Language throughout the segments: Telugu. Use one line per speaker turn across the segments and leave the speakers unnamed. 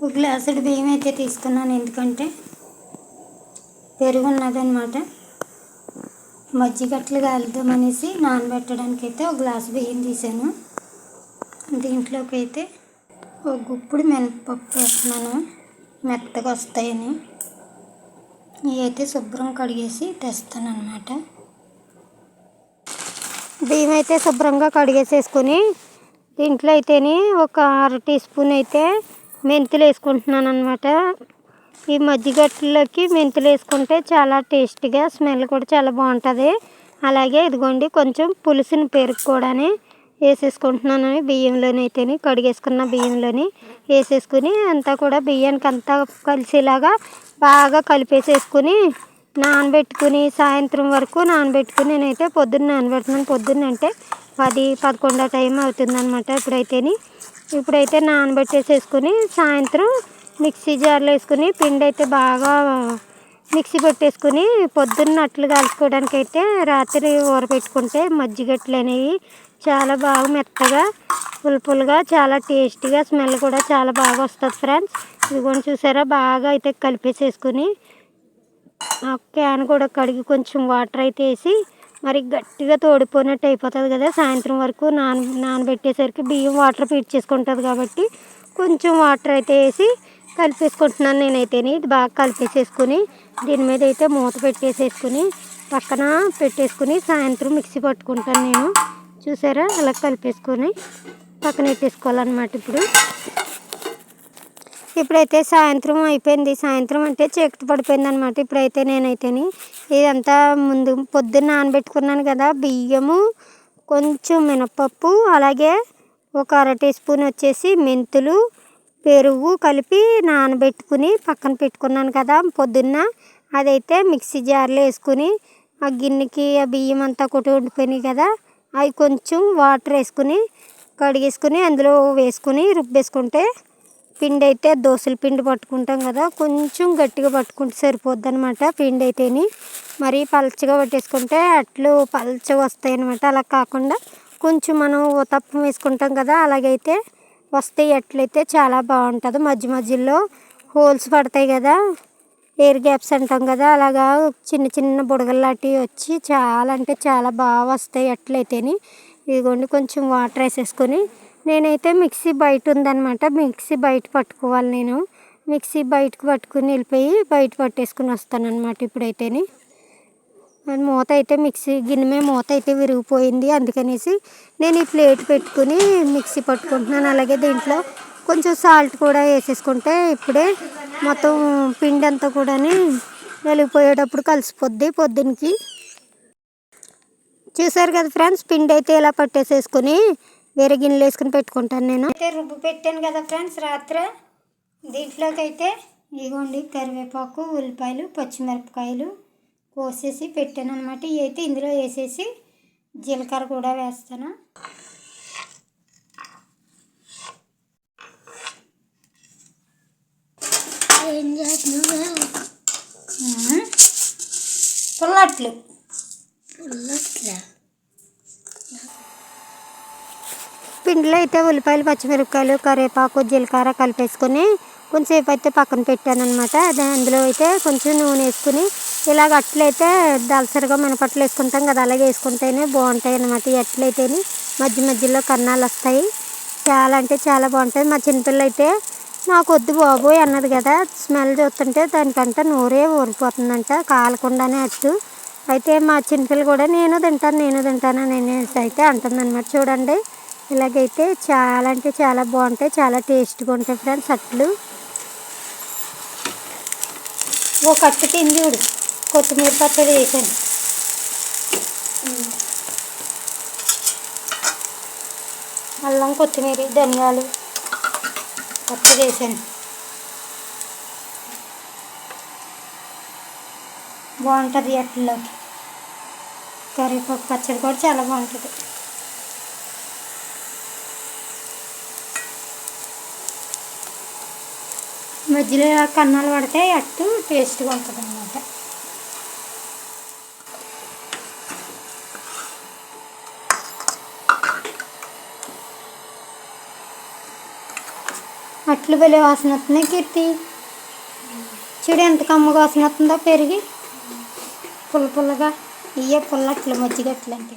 ఒక గ్లాసుడు బియ్యం అయితే తీసుకున్నాను ఎందుకంటే పెరుగు ఉన్నదనమాట మజ్జిగట్లు అట్లు నానబెట్టడానికి అయితే ఒక గ్లాసు బియ్యం తీసాను దీంట్లోకి అయితే ఒక గుప్పుడు మినపప్పు వేస్తున్నాను. మెత్తగా వస్తాయని. ఇవైతే అయితే శుభ్రం కడిగేసి తెస్తాను అనమాట బియ్యం అయితే శుభ్రంగా కడిగేసేసుకొని దీంట్లో అయితేని ఒక అర టీ స్పూన్ అయితే మెంతులు వేసుకుంటున్నాను అనమాట ఈ మజ్జిగట్లకి మెంతులు వేసుకుంటే చాలా టేస్టీగా స్మెల్ కూడా చాలా బాగుంటుంది. అలాగే ఇదిగోండి కొంచెం పులుసుని పెరుగు కూడా వేసేసుకుంటున్నాను బియ్యంలోని కడిగేసుకున్న బియ్యంలోని వేసేసుకుని అంతా కూడా బియ్యానికి అంతా కలిసేలాగా బాగా కలిపేసేసుకుని నానబెట్టుకుని సాయంత్రం వరకు నానబెట్టుకుని నేనైతే పొద్దున్న నానబెడుతున్నాను. పొద్దున్న అంటే పది పదకొండో టైం అవుతుందన్నమాట ఇప్పుడైతేని. ఇప్పుడైతే నానబెట్టేసేసుకుని సాయంత్రం మిక్సీ జార్లో వేసుకుని పిండి అయితే బాగా మిక్సీ పెట్టేసుకుని పొద్దున్న అట్లు కాల్చుకోవడానికి అయితే రాత్రి ఊరపెట్టుకుంటే మజ్జిగట్లు అనేవి చాలా బాగా మెత్తగా పులుపులుగా చాలా టేస్టీగా స్మెల్ కూడా చాలా బాగా వస్తుంది ఫ్రెండ్స్. ఇదిగోండి చూసారా బాగా అయితే కలిపేసేసుకుని ఆ క్యాన్ కూడా కడిగి కొంచెం వాటర్ అయితే వేసి మరి గట్టిగా తోడిపోయినట్టు అయిపోతుంది కదా. సాయంత్రం వరకు నాన నానబెట్టేసరికి బియ్యం వాటర్ పీడ్చేసుకుంటుంది కాబట్టి కొంచెం వాటర్ అయితే వేసి కలిపేసుకుంటున్నాను నేనైతేనే. ఇది బాగా కలిపేసేసుకుని దీని మీద అయితే మూత పెట్టేసేసుకుని పక్కన పెట్టేసుకుని సాయంత్రం మిక్సీ పట్టుకుంటాను నేను. చూసారా? అలా కలిపేసుకొని పక్కన పెట్టేసుకోవాలన్నమాట ఇప్పుడు. ఇప్పుడైతే సాయంత్రం అయిపోయింది. సాయంత్రం అంటే చీకటి పడిపోయింది అనమాట ఇప్పుడైతే నేనైతేని. ఇదంతా ముందు పొద్దున్న నానబెట్టుకున్నాను కదా బియ్యము కొంచెం మినపప్పు అలాగే ఒక అర టీ స్పూన్ వచ్చేసి మెంతులు పెరుగు కలిపి నానబెట్టుకుని పక్కన పెట్టుకున్నాను కదా పొద్దున్న. అదైతే మిక్సీ జార్లో వేసుకుని ఆ గిన్నెకి ఆ బియ్యం అంతా కొట్టి ఉండిపోయినాయి కదా అవి కొంచెం వాటర్ వేసుకుని కడిగేసుకుని అందులో వేసుకుని రుబ్బేసుకుంటే పిండి అయితే దోశల పిండి పట్టుకుంటాం కదా కొంచెం గట్టిగా పట్టుకుంటే సరిపోద్ది అనమాట పిండి అయితేని మరీ పలచగా పట్టేసుకుంటే అట్లు పలచగా వస్తాయి అనమాట అలా కాకుండా కొంచెం మనం ఉతప్పం వేసుకుంటాం కదా అలాగైతే వస్తాయి అట్లయితే చాలా బాగుంటుంది. మధ్య మధ్యలో హోల్స్ పడతాయి కదా ఎయిర్ గ్యాప్స్ అంటాం కదా అలాగా చిన్న చిన్న బుడగలాంటివి వచ్చి చాలా అంటే చాలా బాగా వస్తాయి అట్లయితేని. ఇదిగోండి కొంచెం వాటర్ వేసేసుకొని నేనైతే మిక్సీ బయట ఉందన్నమాట. మిక్సీ బయట పట్టుకోవాలి నేను. మిక్సీ బయటకు పట్టుకుని వెళ్ళిపోయి బయట పట్టేసుకుని వస్తానమాట ఇప్పుడైతేని. మూత అయితే మిక్సీ గిన్నె మూత అయితే విరిగిపోయింది. అందుకనేసి నేను ఈ ప్లేట్ పెట్టుకుని మిక్సీ పట్టుకుంటున్నాను. అలాగే దీంట్లో కొంచెం సాల్ట్ కూడా వేసేసుకుంటే ఇప్పుడే మొత్తం పిండి అంతా కూడా వెలిగిపోయేటప్పుడు కలిసిపోద్ది పొద్దునకి. చూసారు కదా ఫ్రెండ్స్ పిండి అయితే ఇలా పట్టేసేసుకుని వేరే గిన్నెలు వేసుకుని పెట్టుకుంటాను నేను. అయితే రుబ్బు పెట్టాను కదా ఫ్రెండ్స్ రాత్రి. దీంట్లోకి అయితే ఇగోండి కరివేపాకు ఉల్లిపాయలు పచ్చిమిరపకాయలు కోసేసి పెట్టాను అనమాట ఇవి అయితే ఇందులో వేసేసి జీలకర్ర కూడా వేస్తాను. పుల్లట్లు.
పుల్లట్లా?
పిండిలో అయితే ఉల్లిపాయలు పచ్చిమిరపకాయలు కరివేపాకు జీలకర్ర కలిపేసుకొని కొంచెంసేపు అయితే పక్కన పెట్టాను అనమాట అదే అందులో అయితే కొంచెం నూనె వేసుకుని ఇలాగ అట్లయితే దలసరిగా మినపట్లు వేసుకుంటాం కదా అలాగే వేసుకుంటేనే బాగుంటాయి అనమాట ఈ అట్లయితేనే మధ్య మధ్యలో కన్నాలు వస్తాయి. చాలా అంటే చాలా బాగుంటుంది మా చిన్నపిల్ల అయితే నాకు వద్దు బాబోయ్ అన్నది కదా స్మెల్ చూస్తుంటే దానికంటే నూరే ఊరిపోతుందంట కాలకుండానే అట్టు అయితే మా చిన్నపిల్ల కూడా నేను తింటాను నేను తింటాను అని అనేసి అయితే అంటుందన్నమాట. చూడండి. ఇలాగైతే చాలా అంటే చాలా బాగుంటాయి. చాలా టేస్ట్గా ఉంటాయి ఫ్రెండ్స్ అట్లు. ఓ కట్టు తింది చూడు. కొత్తిమీర పచ్చడి వేసాను అల్లం కొత్తిమీర ధనియాలు పచ్చడి వేసాను బాగుంటుంది అట్లలోకి. కరివేపాకు పచ్చడి కూడా చాలా బాగుంటుంది. మధ్యలో కన్నాలు పడితే అట్టు టేస్ట్గా ఉంటుంది అన్నమాట. అట్లు వెళ్ళే వాసన వస్తున్నాయి కీర్తి. చూడు ఎంత కమ్మగా వాసన వస్తుందో పెరిగి. పుల్ల పుల్లగా ఇయ్యే పుల్ల అట్లు మజ్జిగ అట్లంటే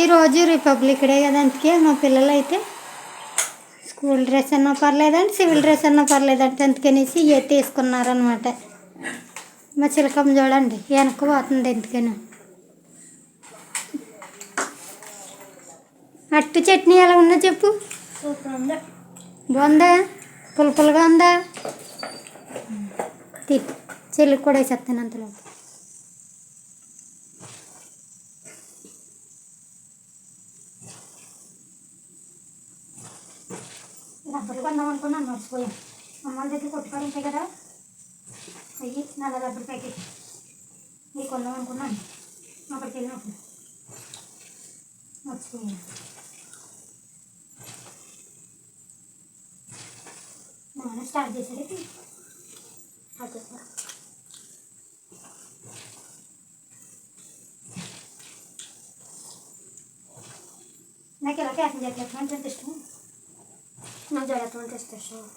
ఈరోజు రిపబ్లిక్ డే కదా అందుకే మా పిల్లలు అయితే స్కూల్ డ్రెస్ అన్నా పర్లేదండి సివిల్ డ్రెస్ అన్నా పర్లేదంటే అందుకనేసి ఇవే తీసుకున్నారనమాట మా చిలకమ్మ చూడండి వెనక్కి పోతుంది ఎందుకని. అట్టు చట్నీ ఎలా ఉందో చెప్పు. బాగుందా? పుల్ల పుల్లగా ఉందా? తీ చెల్లికి కూడా వేసేస్తాను అంతలో రబ్బర్లు కొందాం అనుకున్నాను మర్చిపోయాను అమ్మ వాళ్ళ దగ్గర కొట్టుకొని ఉంటాయి కదా అయ్యి నల్ల రబ్బర్ ప్యాకెట్. ఇది కొందాం అనుకున్నాను. అక్కడికి వెళ్ళినప్పుడు. మర్చిపోయాను. నాన్న స్టార్ట్ చేశాడు అదే నాకు ఎలా క్యాసం చేయట్లేదు? అంటే ఎంత ఇష్టం
నాకు జగత్వం అంటే ఇష్టం.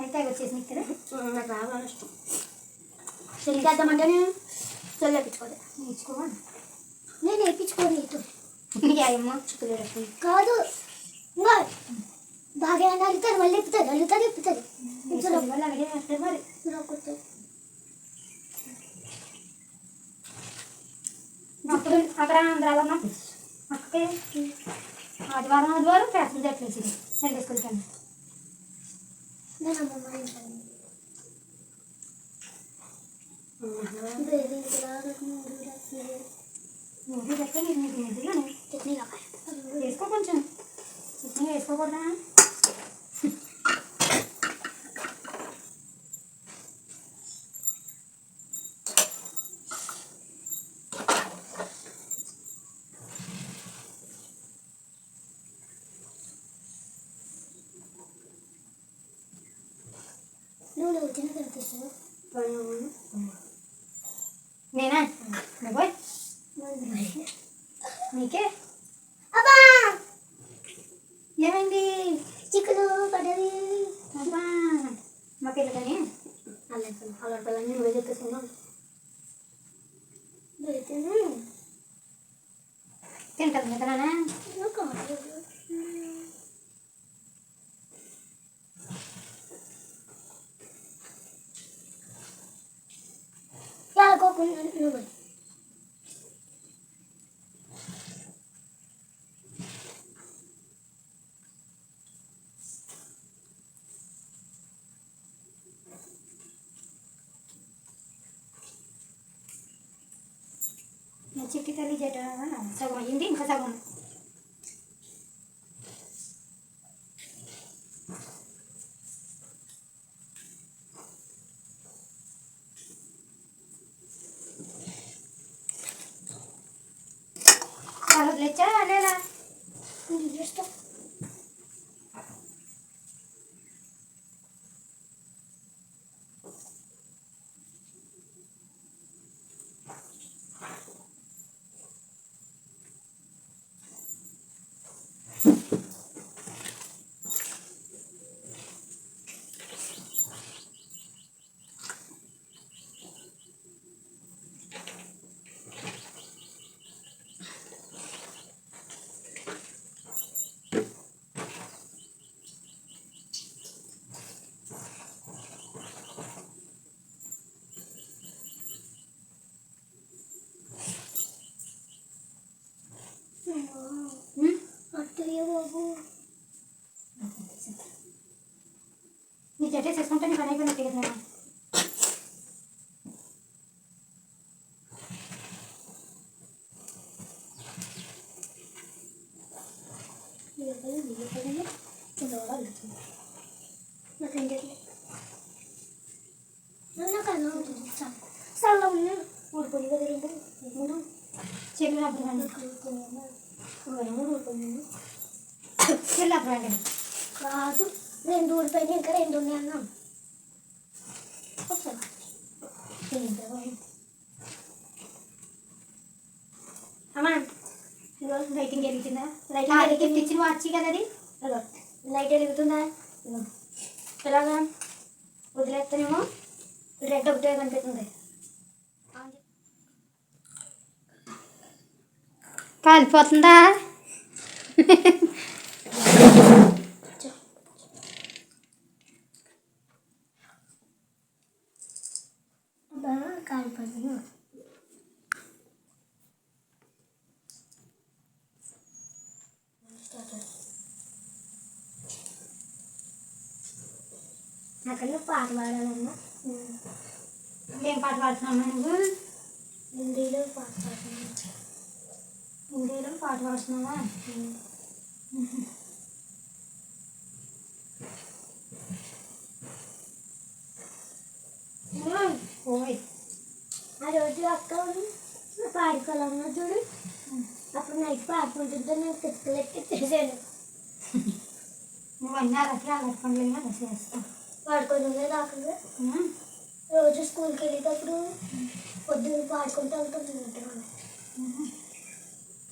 అయితే అవి వచ్చేసి కదా.
నాకు రావాలి ఇష్టం. చెల్లికేద్దామంటే నేను చెల్లి వేయించుకోలే
నేర్చుకోవాలి.
నేను నీతో.
అయ్యమ్మ
చిక్కులేడు కాదు. బాగా అడుగుతారు మళ్ళీ ఇప్పుతారు అడుగుతారు కొత్త
అప్పుడు అక్కడ ఆంధ్రాలో అక్కకి ఆదివారం ఆదివారం ఫ్యాషన్ చెప్పేసి సండే స్కూల్ కన్నా
నేను అమ్మమ్మ ఇంట్లో బేబీ కూడా
నువ్వు చెప్పే నీకు
కావాలి
వేసుకో కొంచెం. వేసుకోకూడదా? ఏమైంది
చిక్కులు పడవి
అబ్బా మా పిల్లలని
అలా అలా పిల్లల్ని నువ్వే చెప్పేసుకున్నావు
Kecil
kita lihat
ada mana? Sabun
inding ke sabun. Kalau lecah, Nela. Ini. ఒకసారి
అమ్మా
ఇదిగో ఇగో
లైటింగ్ వెలుగుతుందా లైటింగ్ వచ్చి కదా అది
లైట్ వెలుగుతుందా ఎలాగా వదిలేస్తానేమో రెడ్ ఒకటే కనిపిస్తుంది
కాలిపోతుందా
బాగా కాలిపోతుంది నాకన్నా పాట పాడాలన్నా.
ఏం పాట పాడుతున్నావు నువ్వు?
హిందీలో పాట పాడుతున్నా.
హిందీలో పాట పాడుతున్నావా? ఓయ్.
ఆ రోజు అక్క పాడుకోవాలన్నా చూడు. అప్పుడు నైట్ పాడుకుంటుంటే నేను తిప్పలెక్కి చేశాను
నువ్వు అన్నీ అలాగే అలాంటి పనులు
పాడుకోవడమే కాకుండా
ఉమ్.
రోజు స్కూల్కి వెళ్ళేటప్పుడు పొద్దున్న పాడుకుంటూ ఉంటుంది ఇంట్లో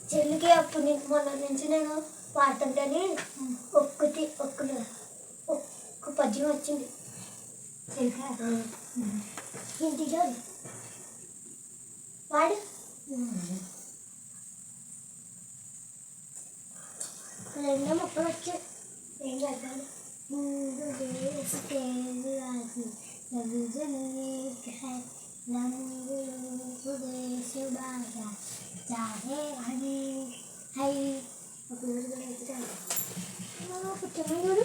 చెల్లికి అప్పుడు నీకు మొన్న నుంచి నేను పాడుతుంటేనే ఒక్కటి ఒక్క ఒక్క పద్యం వచ్చింది.
తెలుసా
ఇంటి చాలు పాడు రెండో మొక్కలు వచ్చాయి. ఏం చేద్దాం? ముందు వేస్తే రాజు రవిజనీక్ హై రంగులు దేశ బాగా చాహే హని హై ఒక రోజు కూడా ఎక్కుతాను పుట్టమని చూడు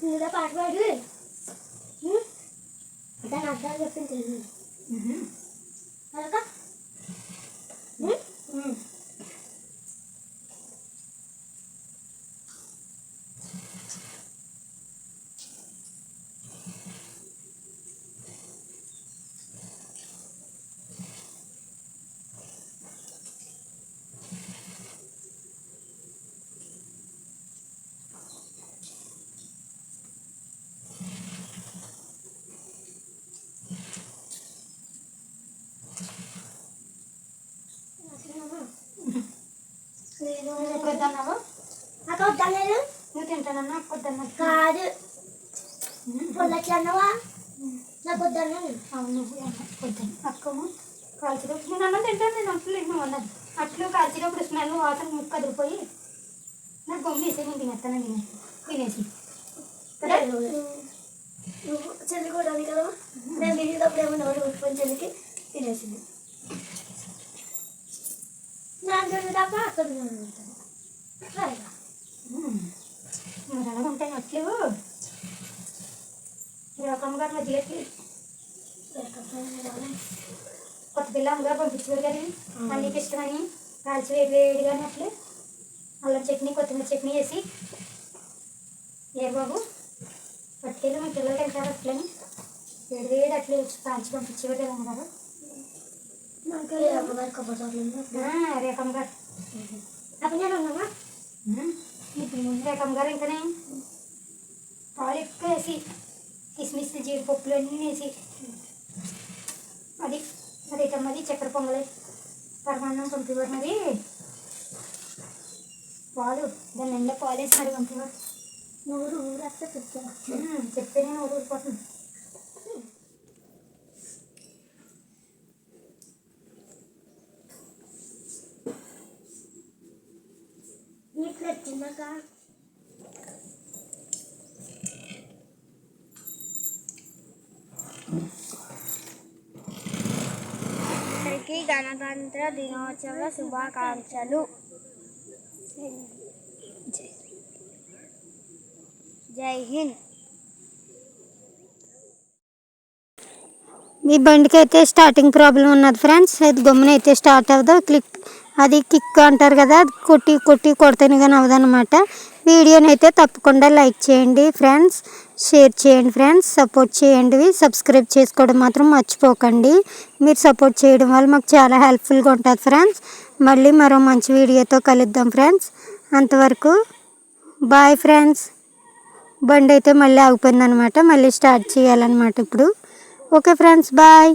నువ్వుగా పాట కాదు పొల్లట్లు అన్నవా నాకు వద్దన్నాను
అవును వద్దని అక్కము కాల్చినప్పుడు నేను అన్నం తింటాను నేను అట్లు నువ్వు అన్నది అట్లు కాల్చినప్పుడు స్మెల్ వాసన ముక్క కదిలిపోయి నాకు బొమ్మ వేసి నేను తినేస్తాను తినేసి తినేసి కదా
నువ్వు చెల్లి కూడా ఉంది కదా నేను తినేటప్పుడు ఏమో నోరు ఉట్టుకొని చెల్లికి తినేసింది నాకు తెలియదు తప్ప అక్కడ
మరి అలాగ ఉంటాయి రకం గారు మధ్యలోకి
లేకపోతే
కొత్త పిల్ల అమ్మగారు పంపించారు కదా అన్నికి ఇష్టమని కాల్చి వేడి వేడిగానే అట్లు. అల్లం చట్నీ కొత్తిమీర చట్నీ వేసి ఏ బాబు పట్టుకెళ్ళి మీ పిల్లలు తింటారు అట్లని. వేడి వేడి అట్లు కాల్చి పంపించేవారు కదా అమ్మగారు.
నాకు అమ్మగారు అప్పుడు నేను ఉన్నామా
ఇప్పుడు ముందు రేఖమ్మ గారు ఇంకనే పాలు ఎక్కువ వేసి కిస్మిస్ జీడిపప్పులు అన్నీ వేసి అది అదేటమ్మది చక్కెర పొంగలి పరమాన్నం పంపేవారు మరి పాలు దాని నిండా పాలు వేసి మరి పంపేవారు
నూరు ఊరస్తే చెప్తాను
ఉమ్, చెప్తే నేను ఊరు ఊరిపోతుంది
చిన్నగా.
అందరికీ గణతంత్ర దినోత్సవ శుభాకాంక్షలు. జై హింద్.
మీ బండికి అయితే స్టార్టింగ్ ప్రాబ్లం ఉన్నది ఫ్రెండ్స్ అది గమ్మున అయితే స్టార్ట్ అవ్వదు క్లిక్ అది కిక్ అంటారు కదా అది కొట్టి కొట్టి కొడితేనే కానీ అవదనమాట వీడియోని అయితే తప్పకుండా లైక్ చేయండి ఫ్రెండ్స్ షేర్ చేయండి ఫ్రెండ్స్ సపోర్ట్ చేయండి. సబ్స్క్రైబ్ చేసుకోవడం మాత్రం మర్చిపోకండి. మీరు సపోర్ట్ చేయడం వల్ల మాకు చాలా హెల్ప్ఫుల్గా ఉంటుంది ఫ్రెండ్స్. మళ్ళీ మరో మంచి వీడియోతో కలుద్దాం ఫ్రెండ్స్. అంతవరకు బాయ్ ఫ్రెండ్స్. బండి అయితే మళ్ళీ ఆగిపోయింది అనమాట మళ్ళీ స్టార్ట్ చేయాలన్నమాట ఇప్పుడు. Okay friends bye.